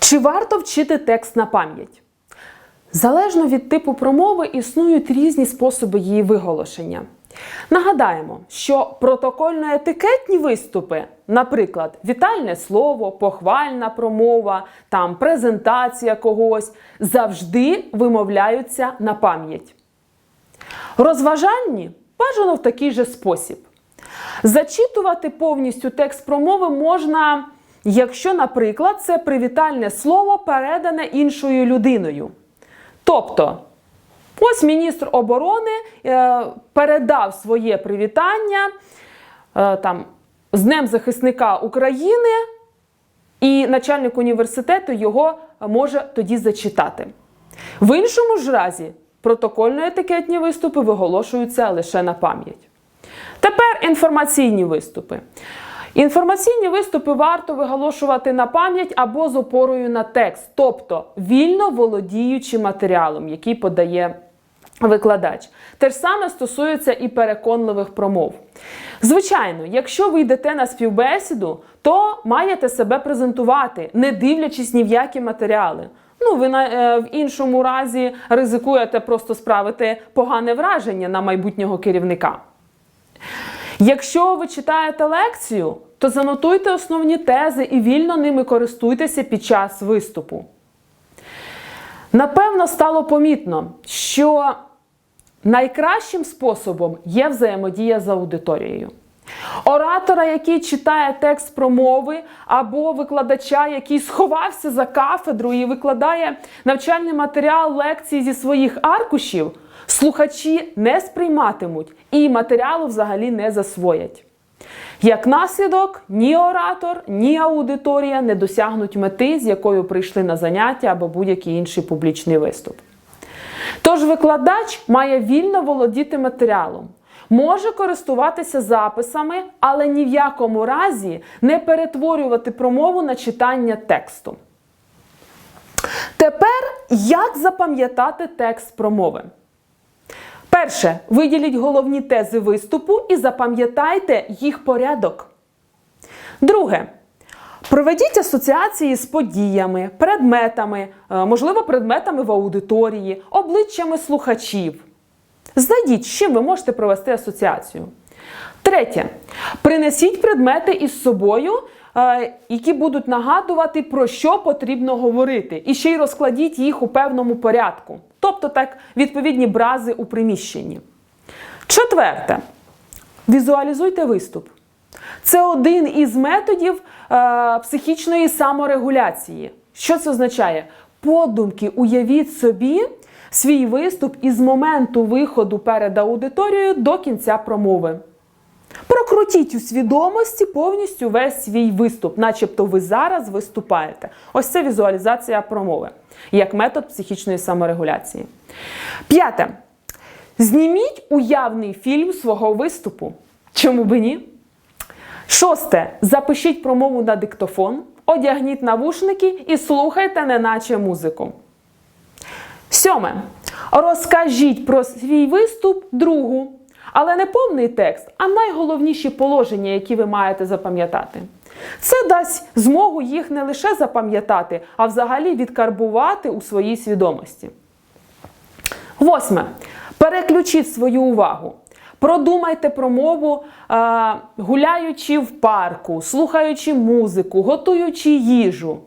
Чи варто вчити текст на пам'ять? Залежно від типу промови існують різні способи її виголошення. Нагадаємо, що протокольно-етикетні виступи, наприклад, вітальне слово, похвальна промова, там презентація когось, завжди вимовляються на пам'ять. Розважальні бажано в такий же спосіб. Зачитувати повністю текст промови можна, якщо, наприклад, це привітальне слово передане іншою людиною. Тобто, ось міністр оборони е, передав своє привітання е, там, з Днем захисника України, і начальник університету його може тоді зачитати. В іншому ж разі протокольно-етикетні виступи виголошуються лише на пам'ять. Тепер інформаційні виступи. Інформаційні виступи варто виголошувати на пам'ять або з опорою на текст, тобто вільно володіючи матеріалом, який подає викладач. Те ж саме стосується і переконливих промов. Звичайно, якщо ви йдете на співбесіду, то маєте себе презентувати, не дивлячись ні в які матеріали. Ну, ви на, е, в іншому разі ризикуєте просто справити погане враження на майбутнього керівника. Якщо ви читаєте лекцію, то занотуйте основні тези і вільно ними користуйтеся під час виступу. Напевно, стало помітно, що найкращим способом є взаємодія з аудиторією. Оратора, який читає текст промови, або викладача, який сховався за кафедру і викладає навчальний матеріал лекції зі своїх аркушів, слухачі не сприйматимуть і матеріалу взагалі не засвоять. Як наслідок, ні оратор, ні аудиторія не досягнуть мети, з якою прийшли на заняття або будь-який інший публічний виступ. Тож викладач має вільно володіти матеріалом, може користуватися записами, але ні в якому разі не перетворювати промову на читання тексту. Тепер як запам'ятати текст промови? Перше, виділіть головні тези виступу і запам'ятайте їх порядок. Друге. Проведіть асоціації з подіями, предметами, е, можливо, предметами в аудиторії, обличчями слухачів. Знайдіть, з чим ви можете провести асоціацію. Третє. Принесіть предмети із собою, е, які будуть нагадувати, про що потрібно говорити. І ще й розкладіть їх у певному порядку. Тобто, так, відповідні брази у приміщенні. Четверте. Візуалізуйте виступ. Це один із методів е, психічної саморегуляції. Що це означає? Подумки, уявіть собі свій виступ із моменту виходу перед аудиторією до кінця промови. Прокрутіть у свідомості повністю весь свій виступ, начебто ви зараз виступаєте. Ось це візуалізація промови як метод психічної саморегуляції. П'яте. Зніміть уявний фільм свого виступу. Чому би ні? Шосте. Запишіть промову на диктофон, одягніть навушники і слухайте, неначе музику. Сьоме. Розкажіть про свій виступ другу. Але не повний текст, а найголовніші положення, які ви маєте запам'ятати. Це дасть змогу їх не лише запам'ятати, а взагалі відкарбувати у своїй свідомості. Восьме. Переключіть свою увагу. Продумайте промову, гуляючи в парку, слухаючи музику, готуючи їжу.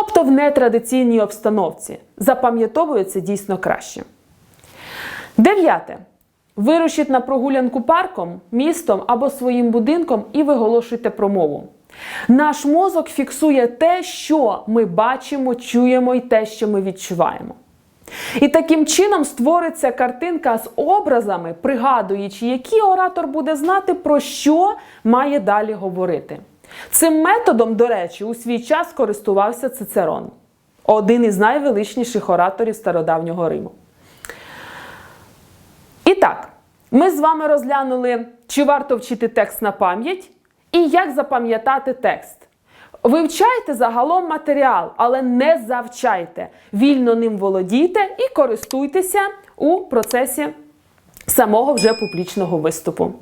Тобто в нетрадиційній обстановці. Запам'ятовується дійсно краще. Дев'яте. Вирушіть на прогулянку парком, містом або своїм будинком і виголошуйте промову. Наш мозок фіксує те, що ми бачимо, чуємо і те, що ми відчуваємо. І таким чином створиться картинка з образами, пригадуючи, які оратор буде знати, про що має далі говорити. Цим методом, до речі, у свій час користувався Цицерон, один із найвеличніших ораторів стародавнього Риму. І так, ми з вами розглянули, чи варто вчити текст на пам'ять і як запам'ятати текст. Вивчайте загалом матеріал, але не завчайте. Вільно ним володійте і користуйтеся у процесі самого вже публічного виступу.